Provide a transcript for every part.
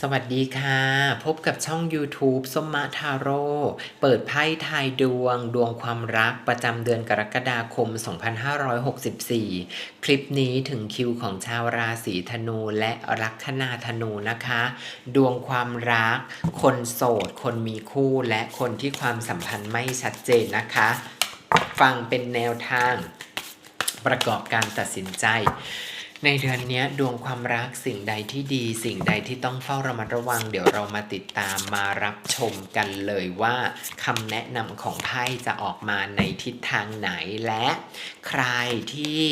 สวัสดีค่ะ พบกับช่อง YouTube ส้มมะทาโร่ เปิดไพ่ทายดวง ดวงความรักประจำเดือนกรกฎาคม 2564 คลิปนี้ถึงคิวของชาวราศีธนูและลัคนาธนูนะคะ ดวงความรัก คนโสด คนมีคู่และคนที่ความสัมพันธ์ไม่ชัดเจนนะคะ ฟังเป็นแนวทาง ประกอบการตัดสินใจ ในเดือนนี้ดวงความรักสิ่งใดที่ดี สิ่งใดที่ต้องเฝ้าระมัดระวัง เดี๋ยวเรามาติดตามมารับชมกันเลยว่าคำแนะนำของไพ่จะออกมาในทิศทางไหนและ ใครที่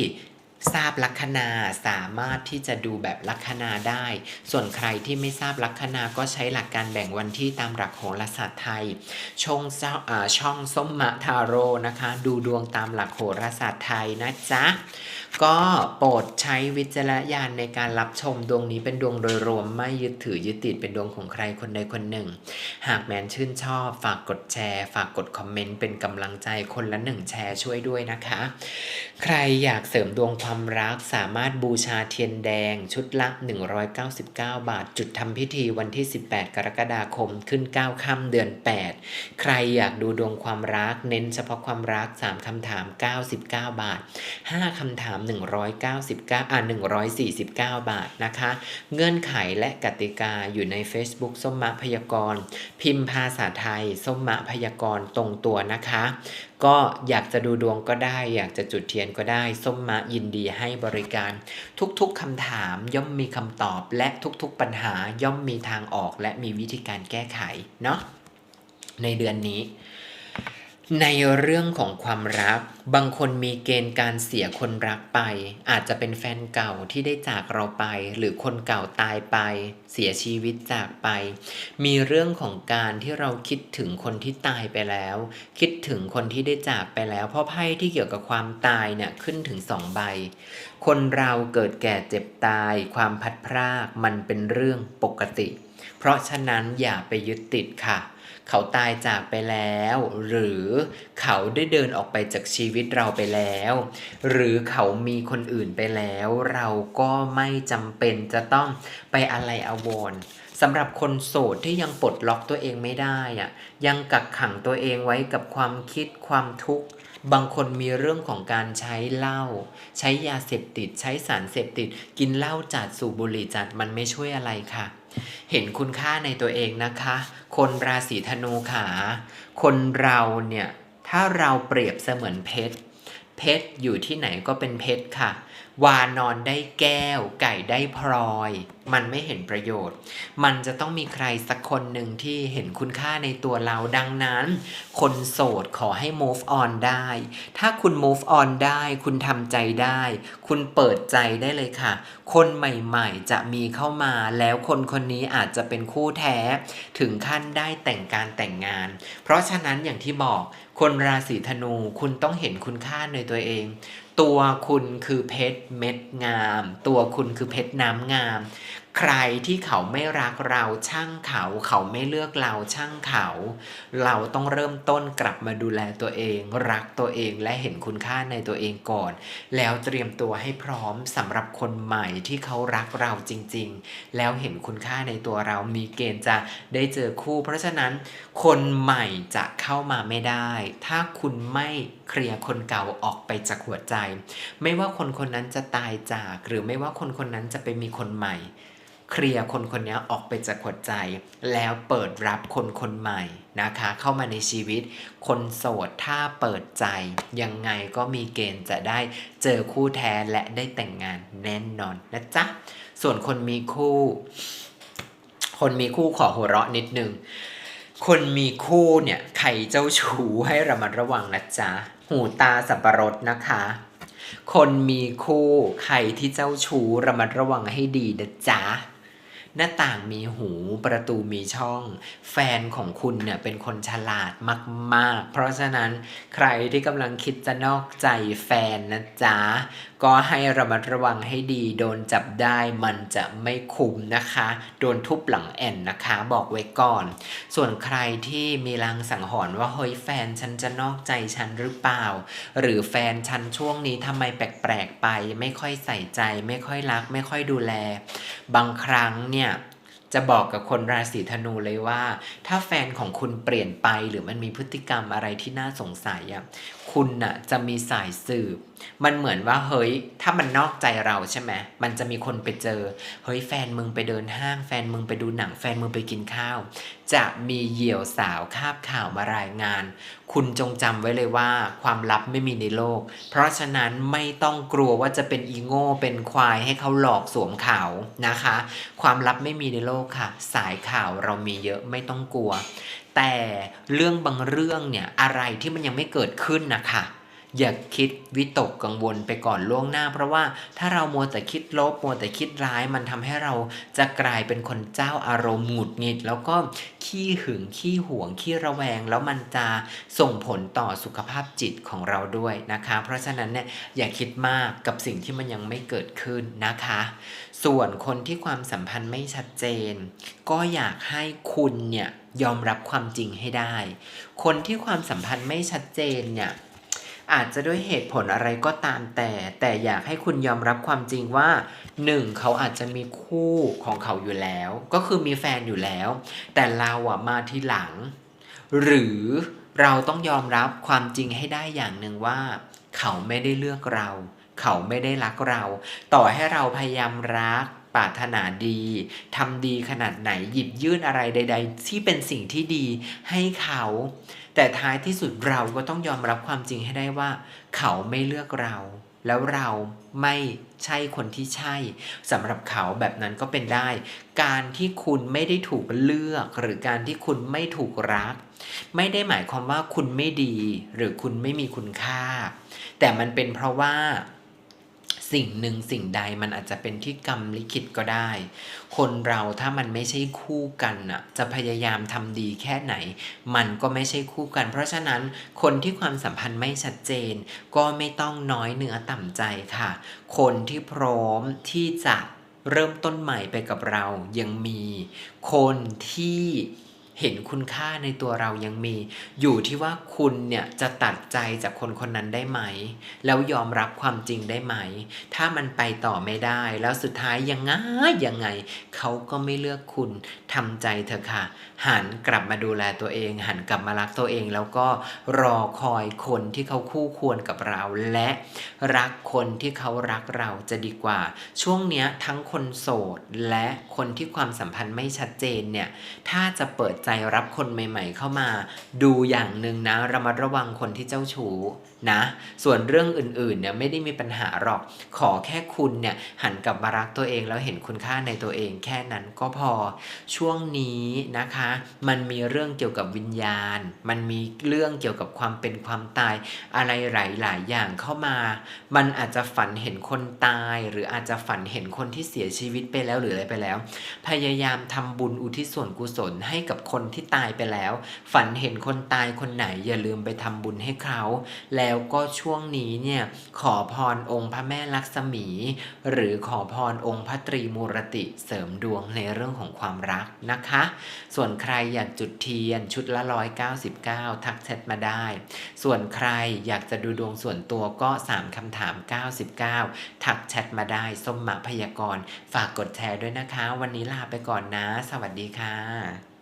ทราบลัคนาสามารถที่จะดูแบบลัคนาได้ ส่วนใครที่ไม่ทราบลัคนาก็ใช้หลักการแบ่งวันที่ตามหลักโหราศาสตร์ไทย ช่องเจ้าอ่าช่องส้มมะทาโร่นะคะ ดูดวงตามหลักโหราศาสตร์ไทยนะจ๊ะ ก็โปรดใช้วิจารณญาณในการรับชมดวงนี้เป็นดวงโดยรวมไม่ยึดถือยึดติดเป็นดวงของใครคนใดคนหนึ่ง หากแมนชื่นชอบ ฝากกดแชร์ ฝากกดคอมเมนต์เป็นกำลังใจคนละหนึ่งแชร์ช่วยด้วยนะคะ ใครอยากเสริมดวงความรักสามารถบูชาเทียนแดงชุดละ 199 บาท จุดทำพิธีวันที่ 18 กรกฎาคมขึ้น 9 ค่ำเดือน 8 ใครอยากดูดวงความรัก เน้นเฉพาะความรัก 3 คำถาม 99 บาท 5 คำถาม 199อ่า149 บาทนะคะ เงื่อนไขและกติกาอยู่ใน Facebook ส้มมะพยากร พิมพ์ภาษาไทย ส้มมะพยากรตรงตัวนะคะ ก็อยากจะดูดวงก็ได้ อยากจะจุดเทียนก็ได้ ส้มมะยินดีให้บริการ ทุกๆคำถามย่อมมีคำตอบ และทุกๆปัญหาย่อมมีทางออกและมีวิธีการแก้ไขเนาะในเดือนนี้ ในเรื่องของความรัก บางคนมีเกณฑ์การเสียคนรักไป อาจจะเป็นแฟนเก่าที่ได้จากเราไป หรือคนเก่าตายไป เสียชีวิตจากไป มีเรื่องของการที่เราคิดถึงคนที่ตายไปแล้ว คิดถึงคนที่ได้จากไปแล้ว เพราะไพ่ที่เกี่ยวกับความตายเนี่ยขึ้นถึงสองใบ คนเราเกิดแก่เจ็บตาย ความพัดพรากมันเป็นเรื่องปกติ เพราะฉะนั้นอย่าไปยึดติดค่ะ เขาตายจากไปแล้ว หรือเขาได้เดินออกไปจากชีวิตเราไปแล้ว หรือเขามีคนอื่นไปแล้ว เราก็ไม่จำเป็นจะต้องไปอะไรอาวรสำหรับคนโสดที่ยังปลดล็อกตัวเองไม่ได้อะยังกักขังตัวเองไว้กับความคิดความทุกข์ บางคนมีเรื่องของการใช้เหล้าใช้ยาเสพติด ใช้สารเสพติด กินเหล้าจัดสูบบุหรี่จัดมันไม่ช่วยอะไรค่ะ เห็นคุณค่าในตัวเองนะคะ คนราศีธนูขา คนเราเนี่ย ถ้าเราเปรียบเสมือนเพชร เพชรอยู่ที่ไหนก็เป็นเพชรค่ะวานอนได้แก้ว ไก่ได้พลอย มันไม่เห็นประโยชน์ มันจะต้องมีใครสักคนหนึ่งที่เห็นคุณค่าในตัวเราดังนั้น คนโสดขอให้ move on ได้ ถ้าคุณ move on ได้ คุณทำใจได้ คุณเปิดใจได้เลยค่ะ คนใหม่ๆ จะมีเข้ามาแล้วคนคนนี้อาจจะเป็นคู่แท้ ถึงขั้นได้แต่งการแต่งงาน เพราะฉะนั้นอย่างที่บอกคนราศีธนูคุณต้องเห็นคุณค่าในตัวเอง ตัวคุณคือเพชรเม็ดงาม ตัวคุณคือเพชรน้ำงาม ใครที่เขาไม่รักเราช่างเขา เขาไม่เลือกเราช่างเขา เราต้องเริ่มต้นกลับมาดูแลตัวเอง รักตัวเองและเห็นคุณค่าในตัวเองก่อน แล้วเตรียมตัวให้พร้อมสำหรับคนใหม่ที่เขารักเราจริง ๆ แล้วเห็นคุณค่าในตัวเรามีเกณฑ์จะได้เจอคู่ เพราะฉะนั้นคนใหม่จะเข้ามาไม่ได้ ถ้าคุณไม่เคลียร์คนเก่าออกไปจากหัวใจ ไม่ว่าคนคนนั้นจะตายจาก หรือไม่ว่าคนคนนั้นจะไปมีคนใหม่ เคลียร์คนคนนี้ออกไปจากหัวใจ แล้วเปิดรับคนคนใหม่นะคะ เข้ามาในชีวิต คนโสดถ้าเปิดใจ ยังไงก็มีเกณฑ์จะได้เจอคู่แท้และได้แต่งงานแน่นอนนะจ๊ะ ส่วนคนมีคู่ คนมีคู่ขอหัวเราะนิดนึงคนมีคู่เนี่ยใครเจ้าชู้ให้ระมัดระวังนะจ๊ะ หูตาสับปะรดนะคะ คนมีคู่ใครที่เจ้าชู้ระมัดระวังให้ดีนะจ๊ะ หน้าต่างมีหูประตูมีช่อง แฟนของคุณเนี่ยเป็นคนฉลาดมาก ๆ เพราะฉะนั้นใครที่กำลังคิดจะนอกใจแฟนนะจ๊ะ ก็ให้ระมัดระวังให้ดี โดนจับได้มันจะไม่คุ้มนะคะ โดนทุบหลังแอนนะคะ บอกไว้ก่อน ส่วนใครที่มีลางสังหรณ์ว่าเฮ้ยแฟนฉันจะนอกใจฉันหรือเปล่า หรือแฟนฉันช่วงนี้ทำไมแปลกๆไป ไม่ค่อยใส่ใจ ไม่ค่อยรัก ไม่ค่อยดูแล บางครั้งเนี่ยจะบอกกับคนราศีธนูเลยว่า ถ้าแฟนของคุณเปลี่ยนไปหรือมันมีพฤติกรรมอะไรที่น่าสงสัยอะคุณน่ะจะมีสายสืบ มันเหมือนว่าเฮ้ยถ้ามันนอกใจเราใช่ไหมมันจะมีคนไปเจอ เฮ้ยแฟนมึงไปเดินห้าง แฟนมึงไปดูหนังแฟนมึงไปกินข้าว จะมีเหยี่ยวสาวคาบข่าวมารายงาน คุณจงจำไว้เลยว่า ความลับไม่มีในโลก เพราะฉะนั้นไม่ต้องกลัวว่าจะเป็นอีโง่เป็นควายให้เขาหลอกสวมข่าวนะคะ ความลับไม่มีในโลกค่ะ สายข่าวเรามีเยอะไม่ต้องกลัว แต่เรื่องบางเรื่องเนี่ยอะไรที่มันยังไม่เกิดขึ้นนะคะ อย่าคิดวิตกกังวลไปก่อนล่วงหน้า เพราะว่าถ้าเรามัวแต่คิดลบมัวแต่คิดร้าย มันทำให้เราจะกลายเป็นคนเจ้าอารมณ์หงุดหงิด แล้วก็ขี้หึงขี้หวงขี้ระแวง แล้วมันจะส่งผลต่อสุขภาพจิตของเราด้วยนะคะ เพราะฉะนั้นเนี่ยอย่าคิดมากกับสิ่งที่มันยังไม่เกิดขึ้นนะคะ ส่วนคนที่ความสัมพันธ์ไม่ชัดเจน ก็อยากให้คุณเนี่ยยอมรับความจริงให้ได้ คนที่ความสัมพันธ์ไม่ชัดเจนเนี่ย อาจจะด้วยเหตุผลอะไรก็ตามแต่ แต่อยากให้คุณยอมรับความจริงว่าหนึ่งเขาอาจจะมีคู่ของเขาอยู่แล้ว ก็คือมีแฟนอยู่แล้ว แต่เราอะมาทีหลัง หรือเราต้องยอมรับความจริงให้ได้อย่างหนึ่งว่า เขาไม่ได้เลือกเรา เขาไม่ได้รักเรา ต่อให้เราพยายามรัก ปรารถนาดีทำดีขนาดไหนหยิบยื่นอะไรใด ๆ ที่เป็นสิ่งที่ดีให้เขา แต่ท้ายที่สุดเราก็ต้องยอมรับความจริงให้ได้ว่า เขาไม่เลือกเรา แล้วเราไม่ใช่คนที่ใช่สำหรับเขาแบบนั้นก็เป็นได้ การที่คุณไม่ได้ถูกเลือก หรือการที่คุณไม่ถูกรัก ไม่ได้หมายความว่าคุณไม่ดี หรือคุณไม่มีคุณค่า แต่มันเป็นเพราะว่า สิ่งหนึ่งสิ่งใดมันอาจจะเป็นที่กรรมลิขิตก็ได้ คนเราถ้ามันไม่ใช่คู่กันน่ะจะพยายามทำดีแค่ไหน มันก็ไม่ใช่คู่กัน เพราะฉะนั้นคนที่ความสัมพันธ์ไม่ชัดเจน ก็ไม่ต้องน้อยเนื้อต่ำใจค่ะ คนที่พร้อมที่จะเริ่มต้นใหม่ไปกับเรายังมี คนที่ เห็นคุณค่าในตัวเรายังมี อยู่ที่ว่าคุณเนี่ยจะตัดใจจากคนคนนั้นได้ไหม แล้วยอมรับความจริงได้ไหม ถ้ามันไปต่อไม่ได้ แล้วสุดท้ายยังไงยังไงเขาก็ไม่เลือกคุณทำใจเถอะค่ะ หันกลับมาดูแลตัวเอง หันกลับมารักตัวเอง แล้วก็รอคอยคนที่เขาคู่ควรกับเรา และรักคนที่เขารักเราจะดีกว่า ช่วงเนี้ยทั้งคนโสดและคนที่ความสัมพันธ์ไม่ชัดเจนเนี่ยถ้าจะเปิดใจรับคนใหม่ ๆ เข้ามา ดูอย่างหนึ่งนะระมัดระวังคนที่เจ้าชู้นะ ส่วนเรื่องอื่นๆเนี่ยไม่ได้มีปัญหาหรอก ขอแค่คุณเนี่ยหันกลับมารักตัวเองแล้วเห็นคุณค่าในตัวเองแค่นั้นก็พอ ช่วงนี้นะคะ มันมีเรื่องเกี่ยวกับวิญญาณ มันมีเรื่องเกี่ยวกับความเป็นความตาย อะไรหลายๆอย่างเข้ามา มันอาจจะฝันเห็นคนตาย หรืออาจจะฝันเห็นคนที่เสียชีวิตไปแล้วหรืออะไรไปแล้ว พยายามทำบุญอุทิศส่วนกุศลให้กับคคนที่ตายไปแล้ว ฝันเห็นคนตายคนไหนอย่าลืมไปทำบุญให้เขา แล้วก็ช่วงนี้เนี่ยขอพรองค์พระแม่ลักษมี หรือขอพรองค์พระตรีมูรติเสริมดวงในเรื่องของความรักนะคะ ส่วนใครอยากจุดเทียนชุดละ 199 ทักแชทมาได้ ส่วนใครอยากจะดูดวงส่วนตัวก็ 3คำถาม 99 ทักแชทมาได้ส้มหมาพยากรณ์ฝากกดแชร์ด้วยนะคะ วันนี้ลาไปก่อนนะ สวัสดีค่ะ